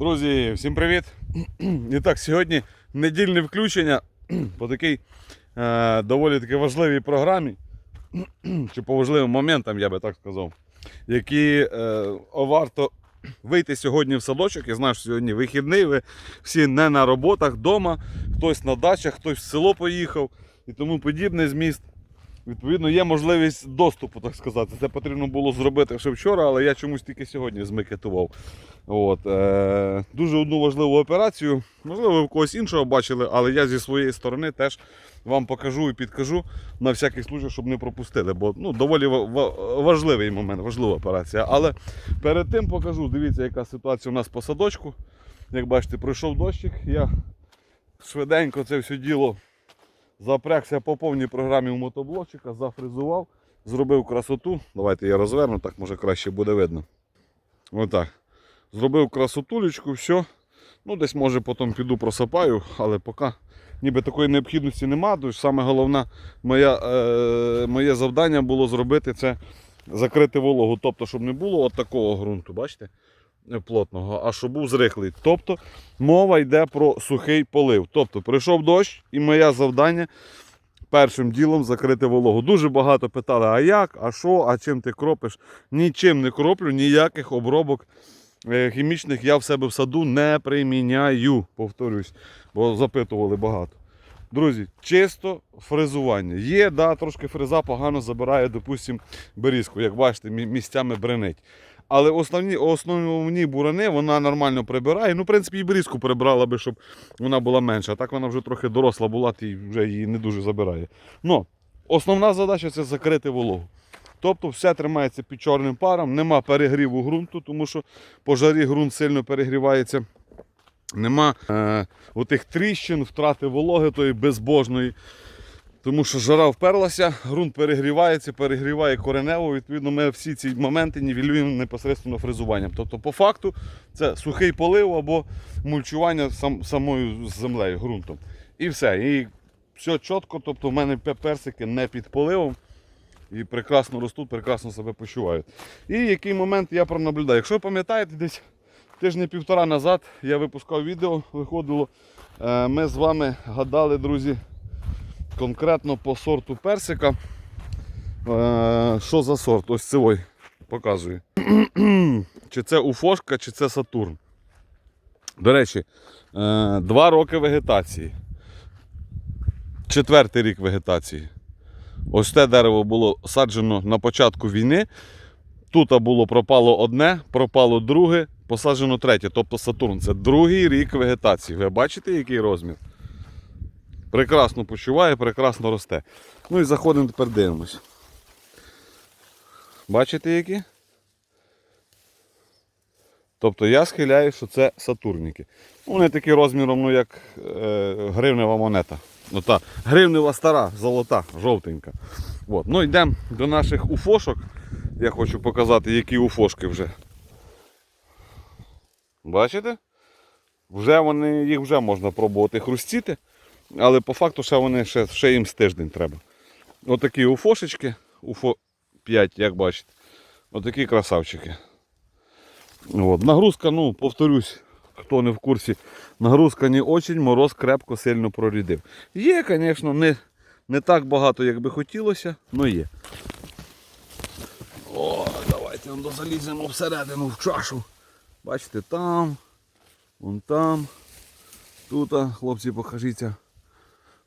Друзі, всім привіт! І так, сьогодні недільне включення по такій е, доволі таки важливій програмі, чи по важливим моментам, я би так сказав, які е, варто вийти сьогодні в садочок. Я знаю, що сьогодні вихідний, ви всі не на роботах, вдома, хтось на дачах, хтось в село поїхав і тому подібне зміст. Відповідно, є можливість доступу, так сказати. Це потрібно було зробити ще вчора, але я чомусь тільки сьогодні змикетував. От, е, дуже одну важливу операцію. Можливо, ви в когось іншого бачили, але я зі своєї сторони теж вам покажу і підкажу на всякий случай, щоб не пропустили. Бо ну, доволі ва- ва- важливий момент, важлива операція. Але перед тим покажу, дивіться, яка ситуація у нас по садочку. Як бачите, пройшов дощик. Я швиденько це все діло запрягся по повній програмі в мотоблочика, зафрезував, зробив красоту. Давайте я розверну, так може краще буде видно. Отак. Зробив красотулечку, все. Ну, десь може потім піду просапаю, але поки ніби такої необхідності нема. Тож саме головне моя, е, моє завдання було зробити це закрити вологу. Тобто, щоб не було от такого ґрунту, бачите? Плотного, а щоб був зрихлий. Тобто мова йде про сухий полив. Тобто прийшов дощ, і моє завдання першим ділом закрити вологу. Дуже багато питали, а як, а що, а чим ти кропиш? Нічим не кроплю, ніяких обробок е, хімічних я в себе в саду не приміняю, повторюсь, бо запитували багато. Друзі, чисто фрезування. Є, да, трошки фреза погано забирає, допустимо, берізку, як бачите, місцями бренить. Але основні, основні бурани вона нормально прибирає. Ну, в принципі, і берізку прибрала би, щоб вона була менша. Так вона вже трохи доросла була, і вже її не дуже забирає. Ну, основна задача це закрити вологу. Тобто все тримається під чорним паром, нема перегріву ґрунту, тому що по жарі ґрунт сильно перегрівається. Нема е, отих тріщин, втрати вологи тої безбожної. Тому що жара вперлася, ґрунт перегрівається, перегріває коренево. Відповідно, ми всі ці моменти нівелюємо непосередньо фрезуванням. Тобто, по факту, це сухий полив або мульчування сам, самою землею, ґрунтом. І все. І все чітко, тобто в мене персики не під поливом і прекрасно ростуть, прекрасно себе почувають. І який момент я пронаблюдаю. Якщо ви пам'ятаєте, десь тижня-півтора назад я випускав відео, виходило. е, Ми з вами гадали, друзі, конкретно по сорту персика. Е, Що за сорт? Ось цей показую. чи це Уфошка, чи це Сатурн. До речі, е, два роки вегетації. Четвертий рік вегетації. Ось те дерево було саджено на початку війни. Тут було пропало одне, пропало друге, посаджено третє. Тобто Сатурн. Це другий рік вегетації. Ви бачите, який розмір? Прекрасно почуває, прекрасно росте. Ну і заходимо тепер дивимось. Бачите які? Тобто я схиляю, що це сатурніки. Вони такі розміром, ну, як е, гривнева монета. Ну, та, гривнева стара, золота, жовтенька. От. Ну, йдемо до наших уфошок. Я хочу показати, які уфошки вже. Бачите? Вже вони, їх вже можна пробувати хрустіти, але по факту ще вони ще, ще їм з тиждень треба. Отакі уфошечки, уфо 5, як бачите. Отакі красавчики. От. Нагрузка, ну, повторюсь, хто не в курсі, нагрузка не очень, мороз крепко сильно прорідив. Є, звісно, не, не так багато, як би хотілося, але є. О, давайте заліземо всередину в чашу. Бачите, там, вон там, тут, хлопці, покажіться.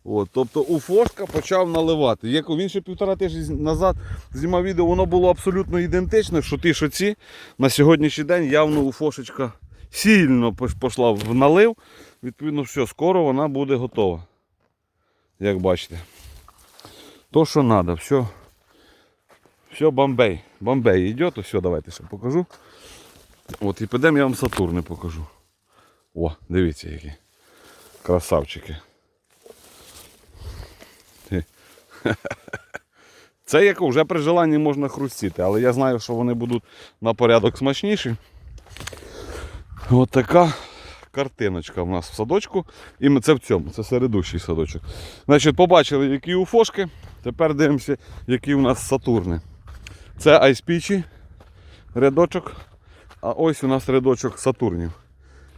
От, тобто уфошка почав наливати. Як він ще півтора тижні назад знімав відео, воно було абсолютно ідентичне, що ті, що ці, на сьогоднішній день явно уфошечка сильно пішла в налив. Відповідно, все, скоро вона буде готова. Як бачите. То, що треба, все. Все, бомбей. Бомбей йде, то все, давайте ще покажу. От і підемо я вам Сатурни покажу. О, дивіться які. Красавчики. Це як вже при желанні можна хрустіти, але я знаю, що вони будуть на порядок смачніші. От картиночка в нас в садочку. І це в цьому, це середущий садочок. Значить, побачили, які уфошки. Тепер дивимося, які у нас сатурни. Це айспічі, рядочок. А ось у нас рядочок сатурнів.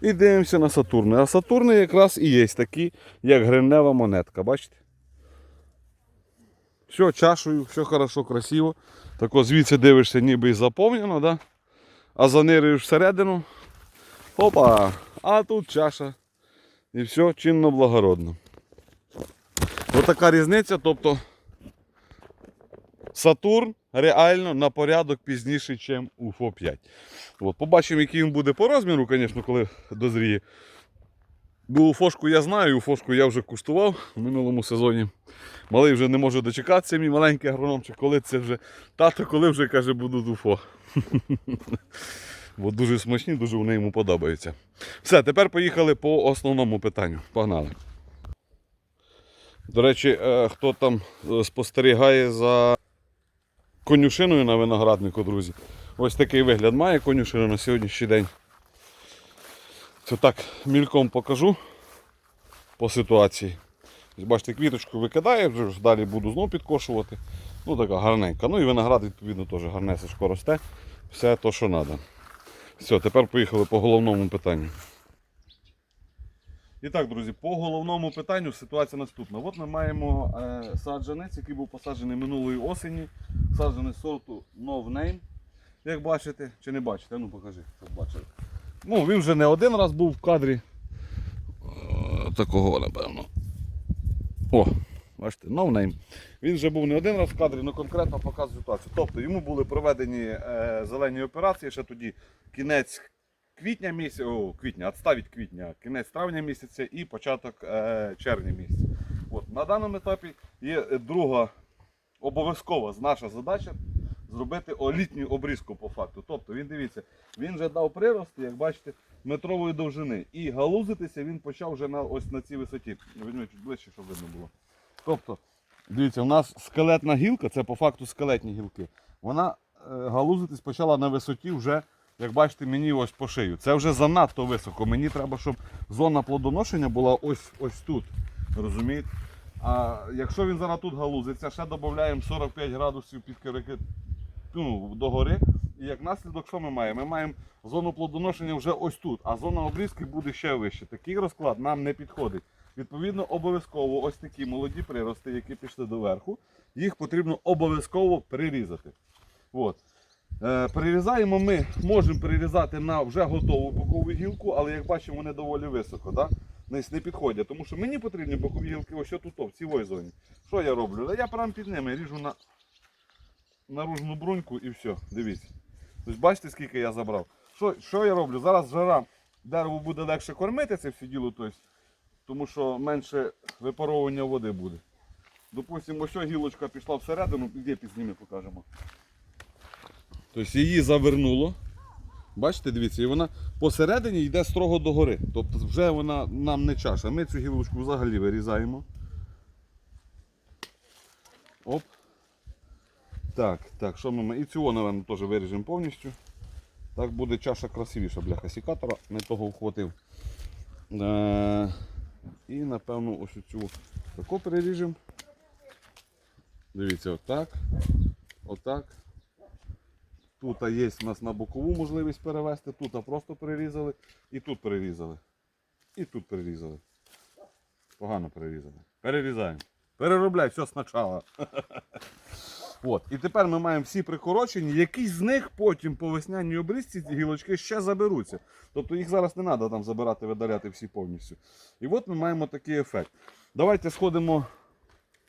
І дивимося на Сатурни. А Сатурни якраз і є такі, як гривнева монетка, бачите? Все чашею, все хорошо, красиво. Так ось звідси дивишся, ніби і заповнено, да? а занируєш всередину. Опа! А тут чаша. І все чинно благородно. Ось така різниця, тобто Сатурн реально на порядок пізніше, ніж УФО 5. От, побачимо, який він буде по розміру, звісно, коли дозріє. Бо уфошку я знаю, уфошку я вже куштував в минулому сезоні. Малий вже не може дочекатися, мій маленький агрономчик, коли це вже. Тато, коли вже каже, будуть уфо. Бо дуже смачні, дуже вони йому подобаються. Все, тепер поїхали по основному питанню. Погнали. До речі, е, хто там е, спостерігає за конюшиною на винограднику, друзі. Ось такий вигляд має конюшина на сьогоднішній день. Це так мільком покажу по ситуації. Бачите, квіточку викидає, вже далі буду знову підкошувати. Ну така гарненька. Ну і виноград, відповідно, теж гарнесечко росте. Все то, що треба. Все, тепер поїхали по головному питанню. І так, друзі, по головному питанню ситуація наступна. От ми маємо е, саджанець, який був посаджений минулої осені. Саджанець сорту No Name. Як бачите, чи не бачите? Ну покажи, щоб бачили. Ну, він вже не один раз був в кадрі. Е, Такого, напевно. О, бачите, no name. Він вже був не один раз в кадрі, але конкретно показує ситуацію. Тобто йому були проведені е, зелені операції ще тоді кінець квітня місяця, о, квітня, відстав квітня, кінець травня місяця і початок е, червня місяця. От, на даному етапі є друга обов'язкова наша задача зробити літню обрізку по факту. Тобто він дивіться, він вже дав прирости, як бачите, метрової довжини. І галузитися він почав вже на ось на цій висоті. Візьми чуть ближче, щоб видно було. Тобто, дивіться, у нас скелетна гілка, це по факту скелетні гілки. Вона е, галузитись почала на висоті вже, як бачите, мені ось по шию. Це вже занадто високо. Мені треба, щоб зона плодоношення була ось ось тут. Розумієте? А якщо він зараз тут галузиться, ще додаємо 45 градусів під керики ну, догори. І як наслідок, що ми маємо? Ми маємо зону плодоношення вже ось тут, а зона обрізки буде ще вище. Такий розклад нам не підходить. Відповідно, обов'язково ось такі молоді прирости, які пішли доверху, їх потрібно обов'язково прирізати. От. Е, прирізаємо ми, можемо прирізати на вже готову бокову гілку, але як бачимо, вони доволі високо. Да? Не, підходять. Тому що мені потрібні бокові гілки ось тут, в цій зоні. Що я роблю? Я прямо під ними ріжу на наружну бруньку і все. Дивіться. Тобто бачите, скільки я забрав. Що, що я роблю? Зараз жара дереву буде легше кормити це все діло, тобто, тому що менше випаровування води буде. Допустимо, ось гілочка пішла всередину, де пізніше покажемо. Тобто її завернуло. Бачите, дивіться, і вона посередині йде строго догори. Тобто вже вона нам не чаша. Ми цю гілочку взагалі вирізаємо. Оп. Так, так, що ми ма- І цього, напевно, теж виріжемо повністю. Так буде чаша красивіша, бляха сікатора, не того вхватив. Е- і напевно ось цю таку переріжемо. Дивіться, отак. Отак. Тут є у нас на бокову можливість перевести, тут просто перерізали і тут перерізали. І тут перерізали. Погано перерізали. Перерізаємо. Переробляй все спочатку. От. І тепер ми маємо всі прикорочені, якісь з них потім по весняній обрізці ці гілочки ще заберуться. Тобто їх зараз не треба там забирати, видаляти всі повністю. І от ми маємо такий ефект. Давайте сходимо.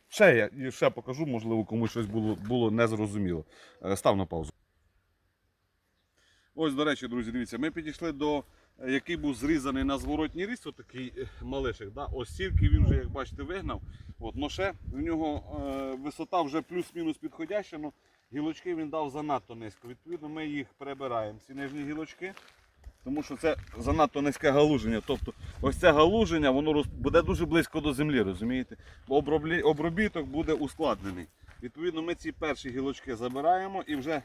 Ще я ще покажу, можливо, комусь щось було, було незрозуміло. Е, Став на паузу. Ось, до речі, друзі, дивіться, ми підійшли до, який був зрізаний на зворотній ріст, отакий е, малишик. Да? Ось стільки він вже, як бачите, вигнав. От, но ще в нього е, висота вже плюс-мінус підходяща, але гілочки він дав занадто низько. Відповідно, ми їх перебираємо, ці нижні гілочки, тому що це занадто низьке галуження. Тобто ось це галуження воно роз- буде дуже близько до землі, розумієте? Оброблі- обробіток буде ускладнений. Відповідно, ми ці перші гілочки забираємо і вже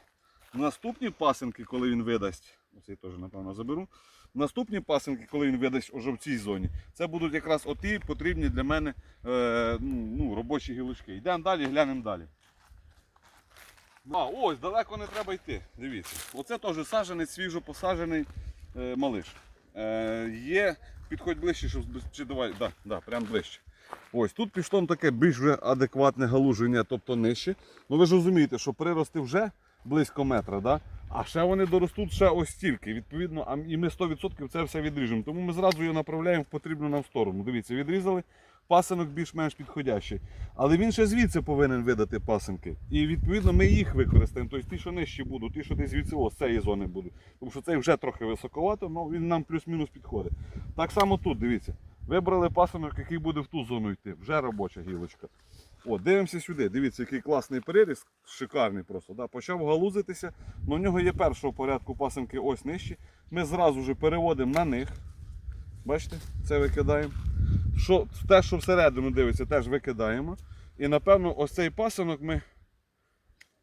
наступні пасинки, коли він видасть, оцей теж, напевно, заберу. Наступні пасинки, коли він видасть уже в цій зоні, це будуть якраз оті потрібні для мене е, ну, ну, робочі гілочки. Йдемо далі, глянемо далі. А, ось, далеко не треба йти. Дивіться. Оце теж саджений, свіжо посаджений е, малиш. Е, є, підходь ближче, щоб чи давай, да, да, прям ближче. Ось тут пішло таке більш вже адекватне галуження, тобто нижче. Ну ви ж розумієте, що прирости вже близько метра, да? А ще вони доростуть ще ось стільки. Відповідно, і ми 100% це все відріжемо. Тому ми зразу його направляємо в потрібну нам сторону. Дивіться, відрізали, пасинок більш-менш підходящий. Але він ще звідси повинен видати пасинки. І відповідно ми їх використаємо. Тобто ті, що нижчі будуть, ті, що десь звідси о, з цієї зони будуть. Тому що цей вже трохи високовато, але він нам плюс-мінус підходить. Так само тут, дивіться. Вибрали пасинок, який буде в ту зону йти. Вже робоча гілочка. О, дивимося сюди. Дивіться, який класний переріз, шикарний просто. Да? Почав галузитися. але в нього є першого порядку пасинки ось нижчі. Ми зразу ж переводимо на них. Бачите, це викидаємо. Що, те, що всередину дивиться, теж викидаємо. І напевно ось цей пасинок ми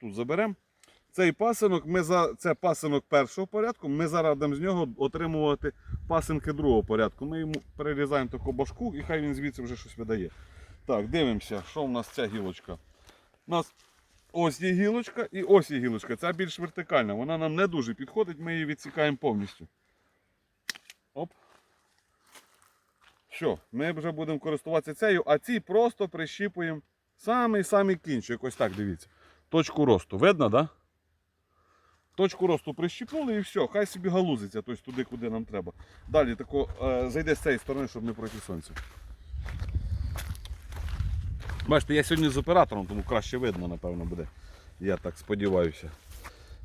тут заберемо. Цей пасинок, ми за це пасинок першого порядку, ми зараз будемо з нього отримувати пасинки другого порядку. Ми йому перерізаємо таку башку і хай він звідси вже щось видає. Так, дивимося, що в нас ця гілочка. У нас ось є гілочка і ось є гілочка. Ця більш вертикальна. Вона нам не дуже підходить, ми її відсікаємо повністю. Оп. Все, ми вже будемо користуватися цією, а ці просто прищіпуємо самий-самий кінчик. Ось так дивіться. Точку росту. Видно, так? Да? Точку росту прищіпнули і все, хай собі галузиться, тобто туди, куди нам треба. Далі тако, е, зайде з цієї сторони, щоб не проти сонця. Бачите, я сьогодні з оператором, тому краще видно, напевно, буде. Я так сподіваюся.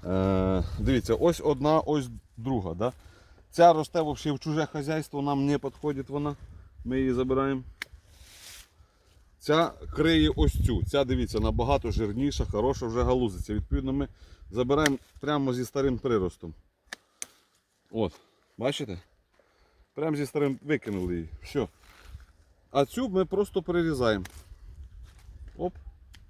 Е, дивіться, ось одна, ось друга. Да? Ця росте взагалі в чуже хазяйство, нам не підходить вона. Ми її забираємо. Ця криє ось цю. Ця, дивіться, набагато жирніша, хороша, вже галузиться. Відповідно, ми забираємо прямо зі старим приростом. От, бачите? Прямо зі старим викинули її. Все. А цю ми просто перерізаємо. Оп.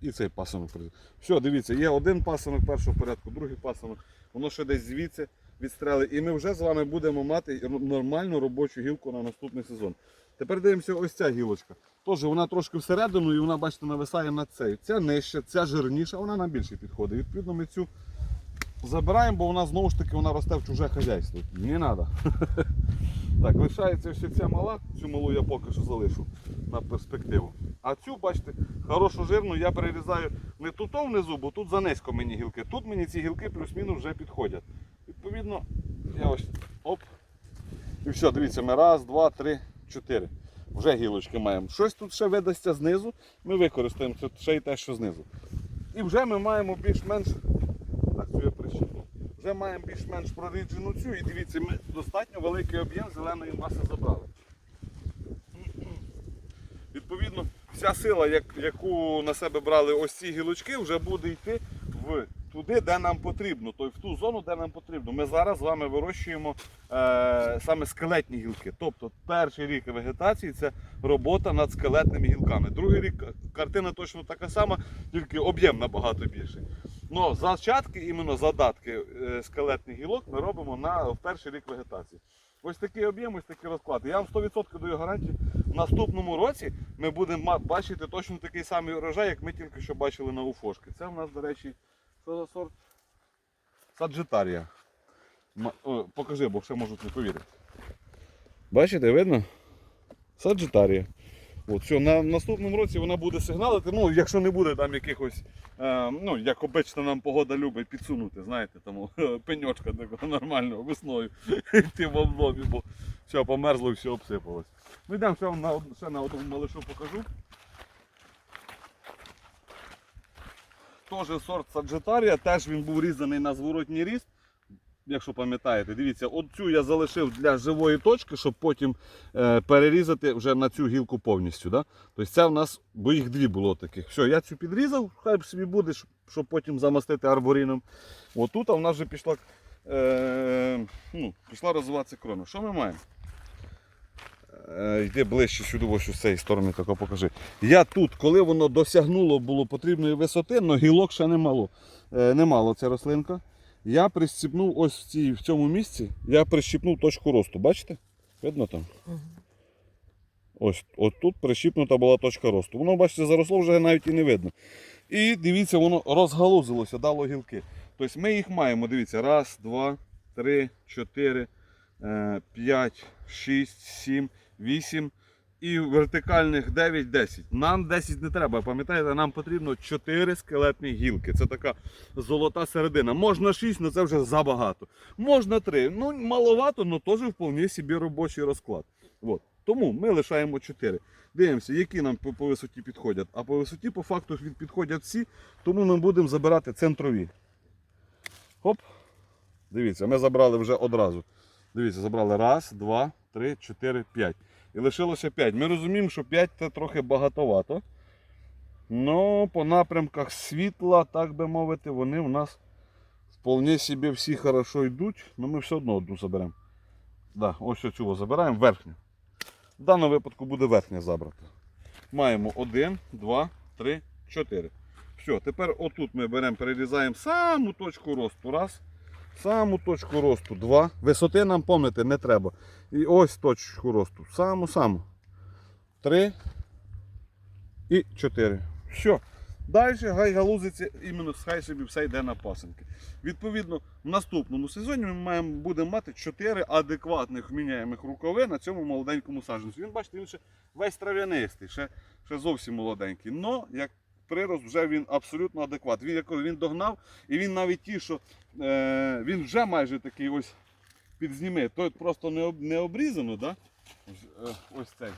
І цей пасанок прийде. Все, дивіться, є один пасанок першого порядку, другий пасанок. Воно ще десь звідси відстрели. І ми вже з вами будемо мати нормальну робочу гілку на наступний сезон. Тепер дивимося ось ця гілочка. Тож вона трошки всередину і вона, бачите, нависає над цею. Ця нижча, ця жирніша, вона нам більше підходить. Відповідно, ми цю забираємо, бо вона знову ж таки вона росте в чуже хазяйство. Не треба. Так, лишається ось ця мала, цю малу я поки що залишу на перспективу. А цю, бачите, хорошу жирну я перерізаю не тут внизу, бо тут занизько мені гілки. Тут мені ці гілки плюс-мінус вже підходять. Відповідно, я ось оп. І все, дивіться, ми раз, два, три, чотири. Вже гілочки маємо. Щось тут ще видасться знизу, ми використаємо це ще й те, що знизу. І вже ми маємо більш-менш. Так, цю я прищепнув. Вже маємо більш-менш проріджену цю і дивіться, ми достатньо великий об'єм зеленої маси забрали. Відповідно, вся сила, як- яку на себе брали ось ці гілочки, вже буде йти в туди, де нам потрібно, тобто в ту зону, де нам потрібно. Ми зараз з вами вирощуємо е, саме скелетні гілки. Тобто перший рік вегетації це робота над скелетними гілками. Другий рік картина точно така сама, тільки об'єм набагато більший. Но зачатки, іменно задатки е, скелетних гілок ми робимо на в перший рік вегетації. Ось такий об'єм, ось такий розклад. Я вам 100% даю гарантію. В наступному році ми будемо бачити точно такий самий урожай, як ми тільки що бачили на Уфошки. Це в нас, до речі, що за сорт? Саджитарія. Покажи, бо ще можуть не повірити. Бачите, видно? Саджитарія. От, все, на наступному році вона буде сигналити. Ну, якщо не буде там якихось, е, ну, як обично нам погода любить підсунути, знаєте, там пеньочка такого нормального весною йти в обломі, бо все померзло і все обсипалось. Ну йдемо ще, на, ще на одному малишу покажу. Теж сорт Саджитарія, теж він був різаний на зворотній ріст. Якщо пам'ятаєте, дивіться, оцю я залишив для живої точки, щоб потім е, перерізати вже на цю гілку повністю. Да? Тобто це в нас, бо їх дві було таких. Все, я цю підрізав, хай собі буде, щоб- потім замастити арборіном. Отут в нас вже пішла, е, ну, пішла розвиватися крона. Що ми маємо? Е, йди ближче сюди, ось з цієї сторони, тако покажи. Я тут, коли воно досягнуло було потрібної висоти, але гілок ще немало. Е, немало ця рослинка. Я прищіпнув ось в, цій, в цьому місці, я прищіпнув точку росту. Бачите? Видно там? Ось от тут прищіпнута була точка росту. Воно, бачите, заросло вже навіть і не видно. І дивіться, воно розгалузилося, дало гілки. Тобто ми їх маємо, дивіться, раз, два, три, чотири, 5, 6, 7, 8 і вертикальних 9, 10. Нам 10 не треба, пам'ятаєте, нам потрібно 4 скелетні гілки. Це така золота середина. Можна 6, але це вже забагато. Можна 3. Ну, маловато, але теж вполне собі робочий розклад. От. Тому ми лишаємо 4. Дивимося, які нам по, по висоті підходять. А по висоті, по факту, підходять всі, тому ми будемо забирати центрові. Хоп. Дивіться, ми забрали вже одразу. Дивіться, забрали раз, два, три, чотири, п'ять. І лишилося 5. Ми розуміємо, що 5 це трохи багатовато. Ну, по напрямках світла, так би мовити, вони в нас вполне собі всі хорошо йдуть, але ми все одно одну заберемо. Да, ось цю забираємо верхню. В даному випадку буде верхня забрата. Маємо 1, 2, 3, 4. Все, тепер отут ми беремо, перерізаємо саму точку росту. Раз. Саму точку росту. Два. Висоти нам пам'ятати не треба. І ось точку росту. Саму саму. Три. І чотири. Все. Далі гай галузиться іменно хай собі все йде на пасенки. Відповідно, в наступному сезоні ми маємо, будемо мати 4 адекватних міняємих рукави на цьому молоденькому саджанцю. Він, бачите, він ще весь трав'янистий, ще, ще зовсім молоденький. Но як прирост вже він абсолютно адекватний. Він, як він догнав, і він навіть ті, що е, він вже майже такий ось підзніми. То просто не, об, не обрізано, да? Ось, е, цей.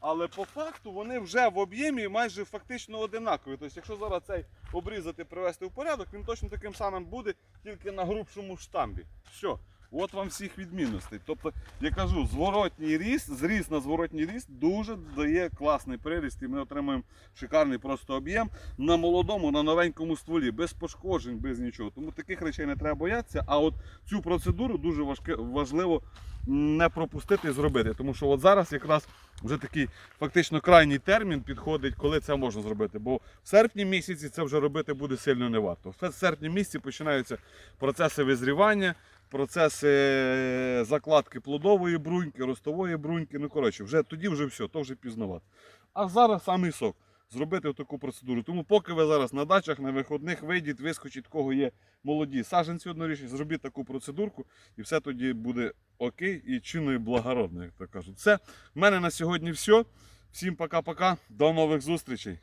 Але по факту вони вже в об'ємі майже фактично одинакові. Тобто, якщо зараз цей обрізати, привести в порядок, він точно таким самим буде, тільки на грубшому штамбі. Все. От вам всіх відмінностей. Тобто, я кажу, зворотній ріст, зріст на зворотній ріст дуже дає класний приріст, і ми отримуємо шикарний просто об'єм на молодому, на новенькому стволі, без пошкоджень, без нічого. Тому таких речей не треба боятися. А от цю процедуру дуже важке, важливо не пропустити і зробити. Тому що от зараз якраз вже такий фактично крайній термін підходить, коли це можна зробити. Бо в серпні місяці це вже робити буде сильно не варто. В серпні місяці починаються процеси визрівання, процеси е, закладки плодової бруньки, ростової бруньки. Ну коротше, вже тоді вже все, то вже пізнавати. А зараз самий сок. Зробити таку процедуру. Тому поки ви зараз на дачах, на виходних вийдіть, вискочіть, кого є молоді саджанці однорічні, зробіть таку процедурку, і все тоді буде окей і чинно і благородно, як то кажуть. Все, в мене на сьогодні все. Всім пока-пока, до нових зустрічей.